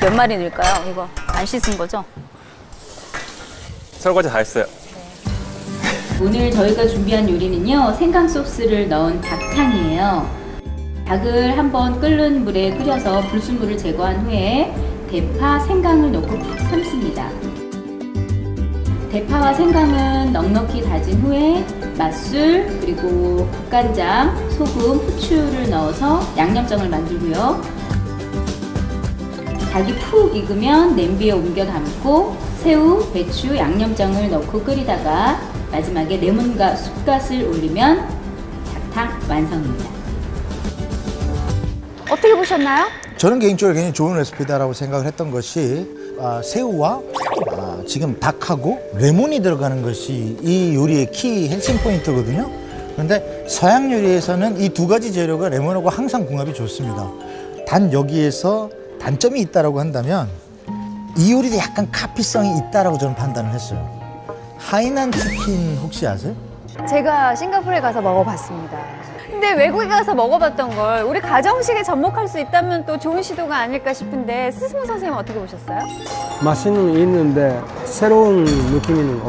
몇 마리 넣을까요? 이거 안 씻은 거죠? 설거지 다 했어요. 오늘 저희가 준비한 요리는요 생강 소스를 넣은 닭탕이에요 닭을 한번 끓는 물에 끓여서 불순물을 제거한 후에 대파, 생강을 넣고 푹 삶습니다 대파와 생강은 넉넉히 다진 후에 맛술 그리고 국간장, 소금, 후추를 넣어서 양념장을 만들고요 닭이 푹 익으면 냄비에 옮겨 담고 새우, 배추, 양념장을 넣고 끓이다가 마지막에 레몬과 쑥갓을 올리면 닭탕 완성입니다. 어떻게 보셨나요? 저는 개인적으로 굉장히 좋은 레시피다라고 생각을 했던 것이 아, 새우와 아, 지금 닭하고 레몬이 들어가는 것이 이 요리의 키 핵심 포인트거든요. 그런데 서양 요리에서는 이 두 가지 재료가 레몬하고 항상 궁합이 좋습니다. 단 여기에서 단점이 있다라고 한다면 이 요리도 약간 카피성이 있다라고 저는 판단을 했어요. 하이난 치킨 혹시 아세요? 제가 싱가포르에 가서 먹어봤습니다. 근데 외국에 가서 먹어봤던 걸 우리 가정식에 접목할 수 있다면 또 좋은 시도가 아닐까 싶은데 스승 선생님 어떻게 보셨어요? 맛은 있는데 새로운 느낌은 없어요.